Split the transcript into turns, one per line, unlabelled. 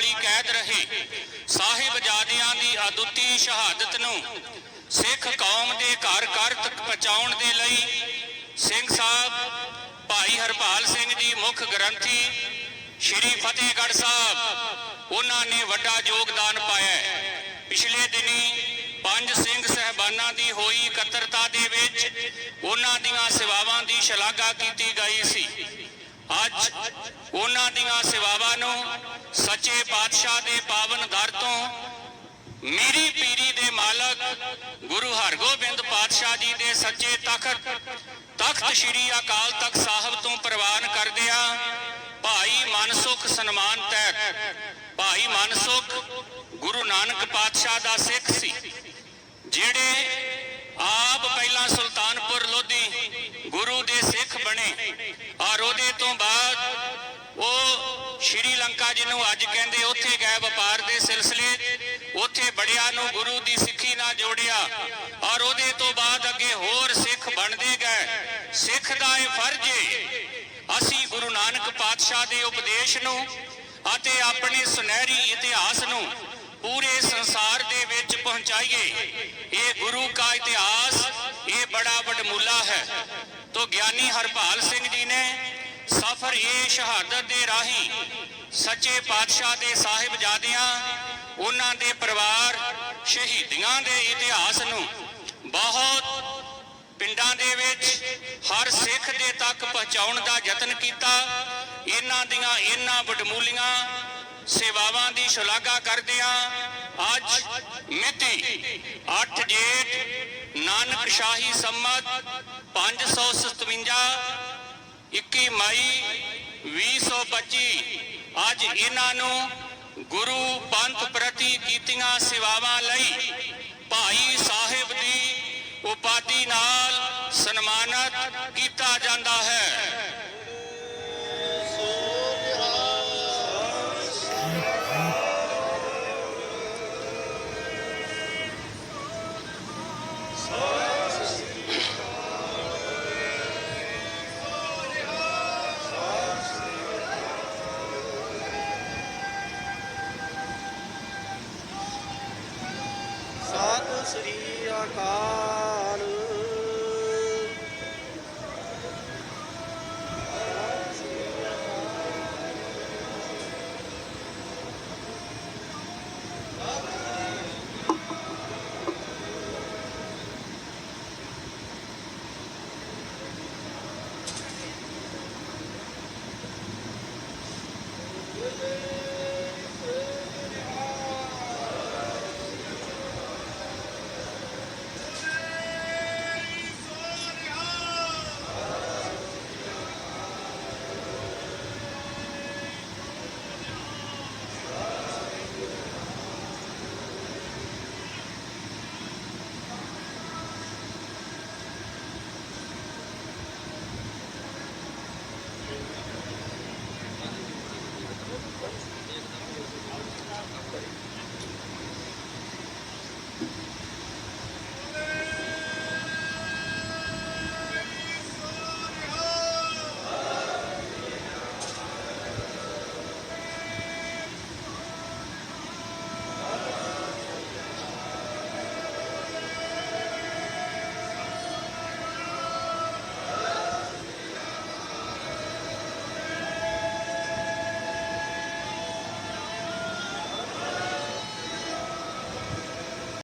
ਵਾਲੀ ਕੈਦ ਰਹੇ। ਸਾਹਿਬਜ਼ਾਦਿਆਂ ਦੀ ਅਦੁੱਤੀ ਸ਼ਹਾਦਤ ਨੂੰ ਸਿੱਖ ਕੌਮ ਦੇ ਘਰ ਘਰ ਤੱਕ ਪਹੁੰਚਾਉਣ ਦੇ ਲਈ ਸਿੰਘ ਸਾਹਿਬ, ਭਾਈ ਹਰਪਾਲ ਸਿੰਘ ਜੀ, ਮੁੱਖ ਗ੍ਰੰਥੀ ਸ਼੍ਰੀ ਫਤਿਹਗੜ੍ਹ ਸਾਹਿਬ, ਉਹਨਾਂ ਨੇ ਵੱਡਾ ਯੋਗਦਾਨ ਪਾਇਆ ਪਿਛਲੇ ਦਿਨੀ ਪੰਜ ਸਿੰਘ ਸਹਿਬਾਨਾਂ ਦੀ ਹੋਈ ਇਕੱਤਰਤਾ ਦੇ ਵਿੱਚ ਉਹਨਾਂ ਦੀਆਂ ਸੇਵਾਵਾਂ ਦੀ ਸ਼ਲਾਘਾ ਕੀਤੀ ਗਈ ਸੀ। ਅੱਜ ਉਹਨਾਂ ਦੀਆਂ ਸੇਵਾਵਾਂ ਨੂੰ ਸੱਚੇ ਪਾਤਸ਼ਾਹ ਦੇ ਪਾਵਨ ਦਰ ਤੋਂ ਮੇਰੀ ਪੀਰੀ ਦੇ ਮਾਲਕ ਗੁਰੂ ਹਰਗੋਬਿੰਦ ਪਾਤਸ਼ਾਹ ਜੀ ਦੇ ਸੱਚੇ ਤਖਤ ਤਖਤ ਸ੍ਰੀ ਅਕਾਲ ਤਖਤ ਸਾਹਿਬ ਤੋਂ ਪ੍ਰਵਾਨ ਕਰਦਿਆਂ ਭਾਈ ਮਨਸੁਖ ਸਨਮਾਨ ਤਹਿਤ, ਭਾਈ ਮਨਸੁਖ ਗੁਰੂ ਨਾਨਕ ਪਾਤਸ਼ਾਹ ਦਾ ਸਿੱਖ ਸੀ, ਜਿਹੜੇ ਆਪ ਪਹਿਲਾਂ ਸੁਲਤਾਨਪੁਰ ਲੋਧੀ ਗੁਰੂ ਦੇ ਸਿੱਖ ਬਣੇ। ਔਰ ਉਹਦੇ ਤੋਂ ਬਾਅਦ ਉਹ ਸ਼੍ਰੀਲੰਕਾ ਜਿਹਨੂੰ ਅੱਜ ਕਹਿੰਦੇ ਉੱਥੇ ਗਏ ਵਪਾਰ ਦੇ ਸਿਲਸਿਲੇ, ਉੱਥੇ ਬੜਿਆਂ ਨੂੰ ਗੁਰੂ ਦੀ ਸਿੱਖੀ ਨਾਲ ਜੋੜਿਆ ਔਰ ਉਹਦੇ ਤੋਂ ਬਾਅਦ ਅੱਗੇ ਹੋਰ ਸਿੱਖ ਬਣਦੇ ਗਏ। ਸਿੱਖ ਦਾ ਇਹ ਫਰਜ਼ ਹੈ ਅਸੀਂ ਗੁਰੂ ਨਾਨਕ ਪਾਤਸ਼ਾਹ ਦੇ ਉਪਦੇਸ਼ ਨੂੰ ਅਤੇ ਆਪਣੇ ਸੁਨਹਿਰੀ ਇਤਿਹਾਸ ਨੂੰ ਪੂਰੇ ਸੰਸਾਰ ਦੇ ਵਿੱਚ ਪਹੁੰਚਾਈਏ। ਇਹ ਗੁਰੂ ਦਾ ਇਤਿਹਾਸ, ਇਹ ਬੜਾ ਵਡਮੁੱਲਾ ਹੈ। ਤੋ ਗਿਆਨੀ ਹਰਪਾਲ ਸਿੰਘ ਜੀ ਨੇ ਸਫਰ ਇਹ ਸ਼ਹਾਦਤ ਦੇ ਰਾਹੀਂ ਸੱਚੇ ਪਾਤਸ਼ਾਹ ਦੇ ਸਾਹਿਬਜ਼ਾਦਿਆਂ, ਉਹਨਾਂ ਦੇ ਪਰਿਵਾਰ, ਸ਼ਹੀਦੀਆਂ ਦੇ ਇਤਿਹਾਸ ਨੂੰ ਬਹੁਤ ਪਿੰਡਾਂ ਦੇ ਵਿੱਚ ਹਰ ਸਿੱਖ ਦੇ ਤੱਕ ਪਹੁੰਚਾਉਣ ਦਾ ਯਤਨ ਕੀਤਾ। ਇਹਨਾਂ ਦੀਆਂ ਇਹਨਾਂ ਵਡਮੂਲੀਆਂ ਸੇਵਾਵਾਂ ਦੀ ਸ਼ਲਾਘਾ ਕਰਦਿਆਂ ਅੱਜ ਮਿਤੀ 8 ਜੇਠ ਨਾਨਕ ਸ਼ਾਹੀ ਸੰਮਤ 557 21 ਮਈ 2025 ਅੱਜ ਇਹਨਾਂ ਨੂੰ ਗੁਰੂ ਪੰਥ ਪ੍ਰਤੀ ਕੀਤੀਆਂ ਸੇਵਾਵਾਂ ਲਈ ਭਾਈ ਸਾਹਿਬ ਦੀ ਉਪਾਧੀ ਨਾਲ ਸਨਮਾਨਿਤ ਕੀਤਾ ਜਾਂਦਾ ਹੈ।
ਸ੍ਰੀ ਅਕਾਲ